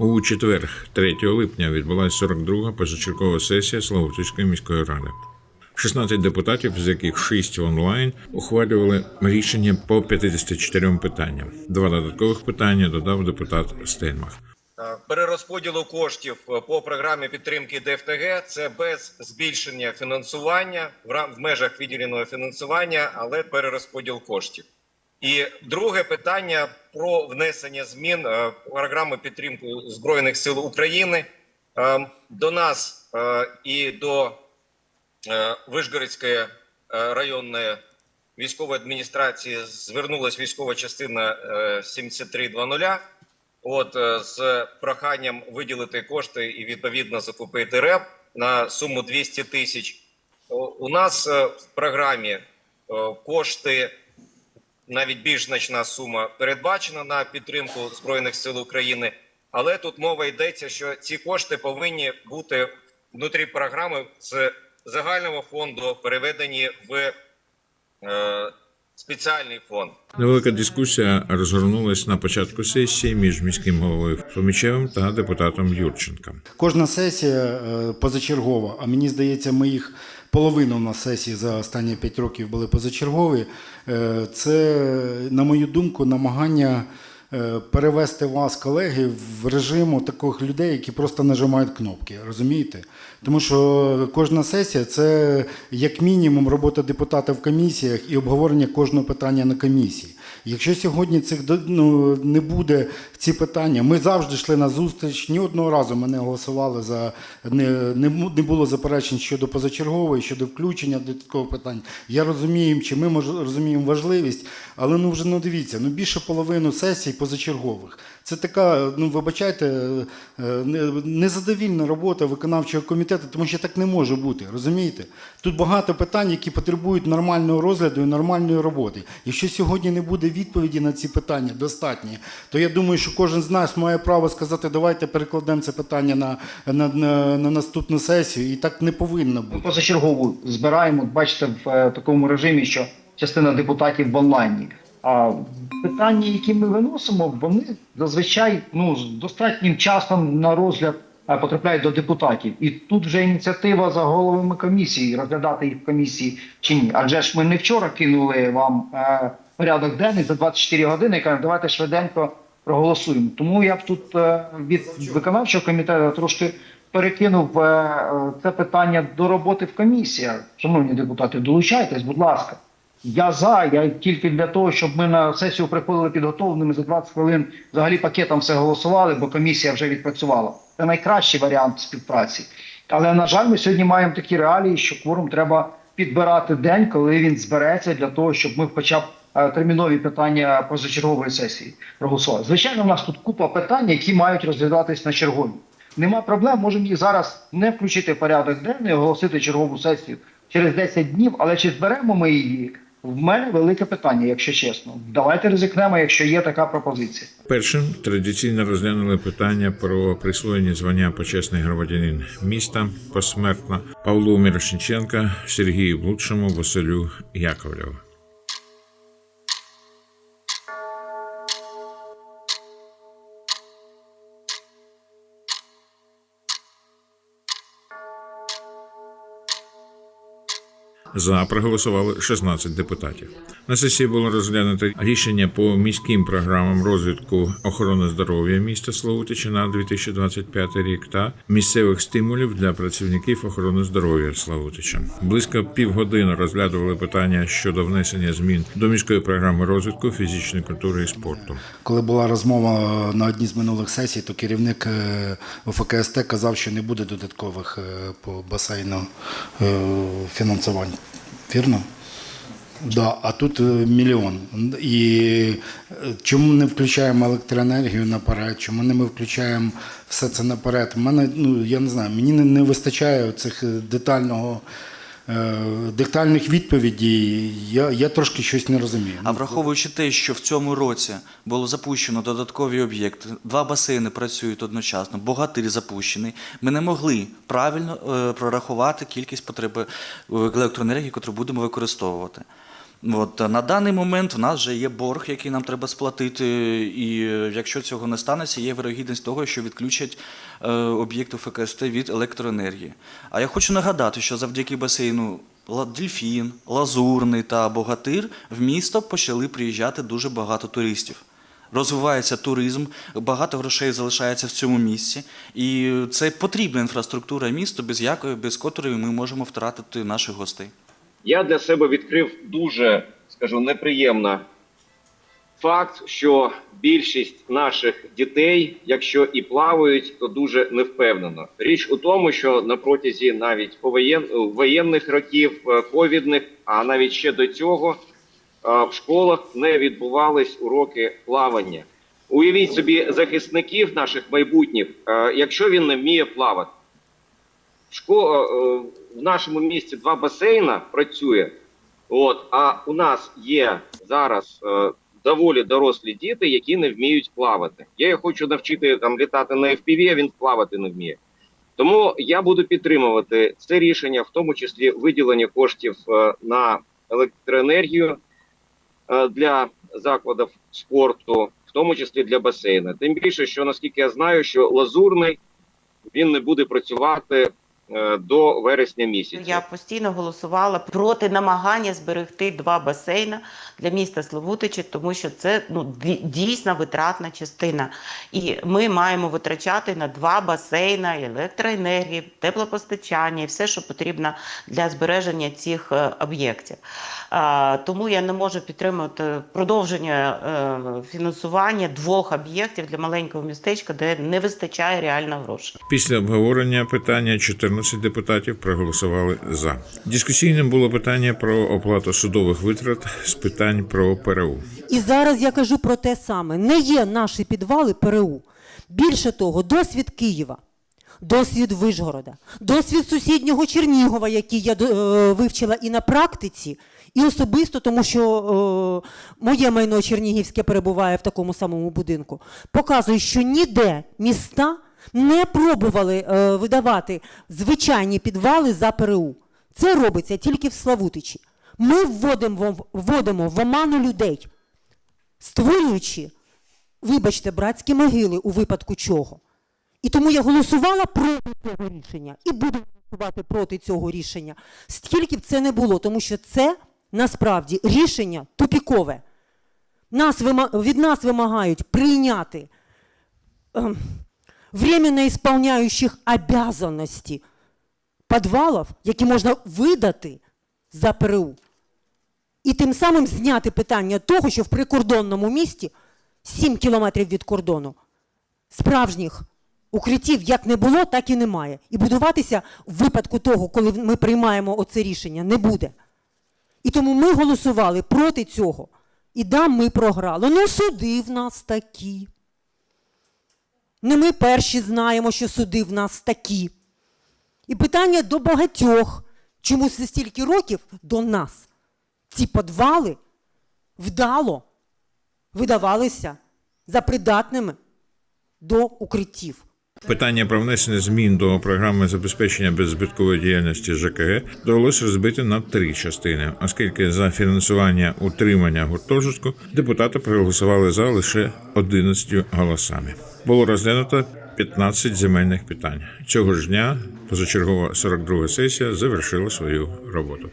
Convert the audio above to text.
У четвер, 3 липня, відбулася 42-га позачергова сесія Славутицької міської ради. 16 депутатів, з яких 6 онлайн, ухвалювали рішення по 54 питанням. Два додаткових питання додав депутат Стельмах. Е, перерозподілу коштів е, по програмі підтримки ДФТГ це без збільшення фінансування в межах виділеного фінансування, але перерозподіл коштів. І друге питання про внесення змін е, в підтримки збройних сил України Е, до нас е, і до е, Вишгородської районної військової адміністрації звернулась військова частина е, 7300 От з проханням виділити кошти і відповідно закупити РЕП на суму 200 тисяч. У нас в програмі кошти, навіть більш значна сума передбачена на підтримку Збройних сил України. Але тут мова йдеться, що ці кошти повинні бути внутрі програми з загального фонду переведені в е, спеціальний фонд. Невелика дискусія розгорнулась на початку сесії між міським головою Фомічевим та депутатом Юрченком. Кожна сесія е, позачергова, а мені здається, ми їх половину у нас сесій за останні 5 років були позачергові. Е, Це, на мою думку, намагання е, перевести вас, колеги, в режиму таких людей, які просто нажимають кнопки. Розумієте? Тому що кожна сесія це як мінімум робота депутата в комісіях і обговорення кожного питання на комісії. Якщо сьогодні цих ну, не буде ці питання, ми завжди йшли на зустріч. Ні одного разу ми не голосували за не, не, не було заперечень щодо позачергової, щодо включення додаткових питань. Я розумію, чи ми мож, розуміємо важливість, але ну вже ну дивіться, ну більше половину сесій позачергових. Це така, ну вибачайте, е, незадовільна робота виконавчого комітету, тому що так не може бути. Розумієте? Тут багато питань, які потребують нормального розгляду і нормальної роботи. Якщо сьогодні не буде відповіді на ці питання достатні, то я думаю, що кожен з нас має право сказати, давайте перекладемо це питання на, на, на, на наступну сесію, і так не повинно бути. Ми позачергову збираємо, бачите, в е, такому режимі, що частина депутатів в онлайні. А питання, які ми виносимо, вони зазвичай ну, з достатнім часом на розгляд е, потрапляють до депутатів. І тут вже ініціатива за головами комісії, розглядати їх в комісії чи ні. Адже ж ми не вчора кинули вам е, порядок денний за 24 години і кажемо, давайте швиденько проголосуємо. Тому я б тут е, від виконавчого комітету трошки перекинув е, е, це питання до роботи в комісіях. Шановні депутати, долучайтесь, будь ласка. Я за, я тільки для того, щоб ми на сесію приходили підготовленими за 20 хвилин, взагалі пакетом все голосували, бо комісія вже відпрацювала. Це найкращий варіант співпраці. Але на жаль, ми сьогодні маємо такі реалії, що кворум треба підбирати день, коли він збереться для того, щоб ми хоча б термінові питання позачергової сесії проголосували. Звичайно, у нас тут купа питань, які мають розглядатись на чергові. Нема проблем, можемо їх зараз не включити в порядок денний, оголосити чергову сесію через 10 днів, але чи зберемо ми її? В мене велике питання, якщо чесно. Давайте ризикнемо, якщо є така пропозиція. Першим традиційно розглянули питання про присвоєння звання почесний громадянин міста посмертно Павлу Мірошниченка, Сергію Блудшому, Василю Яковлеву. За проголосували 16 депутатів. На сесії було розглянуто рішення по міським програмам розвитку охорони здоров'я міста Славутича на 2025 рік та місцевих стимулів для працівників охорони здоров'я Славутича. Близько півгодини розглядували питання щодо внесення змін до міської програми розвитку фізичної культури і спорту. Коли була розмова на одній з минулих сесій, то керівник е, ОФКСТ казав, що не буде додаткових е, по басейну е, фінансувань. Вірно? Да, а тут е, мільйон. І е, чому не включаємо електроенергію наперед? Чому не ми включаємо все це наперед? Мене, ну я не знаю, мені не, не вистачає цих е, детального. Е, Детальних відповідей я, я трошки щось не розумію. А враховуючи те, що в цьому році було запущено додаткові об'єкти, два басейни працюють одночасно, богатир запущений, ми не могли правильно е, прорахувати кількість потреби е, електроенергії, яку будемо використовувати. От е, на даний момент в нас вже є борг, який нам треба сплатити, і е, якщо цього не станеться, є вирогідність того, що відключать е, об'єкти ФКСТ від електроенергії. А я хочу нагадати, що завдяки басейну Дельфін, Лазурний та Богатир в місто почали приїжджати дуже багато туристів. Розвивається туризм, багато грошей залишається в цьому місці, і це потрібна інфраструктура міста, без якої без котрої ми можемо втратити наших гостей. Я для себе відкрив дуже, скажу, неприємно факт, що більшість наших дітей, якщо і плавають, то дуже невпевнено. Річ у тому, що на протязі навіть повоєн... воєнних років, е, ковідних, а навіть ще до цього, е, в школах не відбувались уроки плавання. Уявіть собі захисників наших майбутніх, е, якщо він не вміє плавати. Шко... е, в нашому місті два басейна працює. От, а у нас є зараз е, доволі дорослі діти, які не вміють плавати. Я їх хочу навчити там літати на FPV, а він плавати не вміє. Тому я буду підтримувати це рішення, в тому числі виділення коштів е, на електроенергію е, для закладів спорту, в тому числі для басейна. Тим більше, що наскільки я знаю, що лазурний він не буде працювати е, до вересня місяця. Я постійно голосувала проти намагання зберегти два басейни для міста Славутичі, тому що це ну ді- дійсно витратна частина. І ми маємо витрачати на два басейни електроенергії, теплопостачання і все, що потрібно для збереження цих е, об'єктів. А, тому я не можу підтримувати продовження е, фінансування двох об'єктів для маленького містечка, де не вистачає реально грошей. Після обговорення питання 14 депутатів проголосували за. Дискусійним було питання про оплату судових витрат з питань про ПРУ. І зараз я кажу про те саме: не є наші підвали ПРУ. Більше того, досвід Києва, досвід Вишгорода, досвід сусіднього Чернігова, який я е, вивчила і на практиці, і особисто, тому що е, моє майно Чернігівське перебуває в такому самому будинку, показує, що ніде міста не пробували е, видавати звичайні підвали за ПРУ. Це робиться тільки в Славутичі. Ми вводимо, вводимо в оману людей, створюючи, вибачте, братські могили у випадку чого. І тому я голосувала проти цього рішення і буду голосувати проти цього рішення. Стільки б це не було, тому що це насправді рішення тупікове. Нас від нас вимагають прийняти ем, временно исполняющих обязанности підвалів, які можна видати за ПРУ. І тим самим зняти питання того, що в прикордонному місті 7 кілометрів від кордону справжніх укриттів як не було, так і немає. І будуватися в випадку того, коли ми приймаємо оце рішення, не буде. І тому ми голосували проти цього. І да, ми програли. Ну, суди в нас такі. Не ми перші знаємо, що суди в нас такі. І питання до багатьох, чому за стільки років до нас ці підвали вдало видавалися за придатними до укриттів. Питання про внесення змін до програми забезпечення беззбиткової діяльності ЖКГ довелося розбити на три частини, оскільки за фінансування утримання гуртожитку депутати проголосували за лише 11 голосами. Було розглянуто 15 земельних питань. Цього ж дня позачергова 42 сесія завершила свою роботу.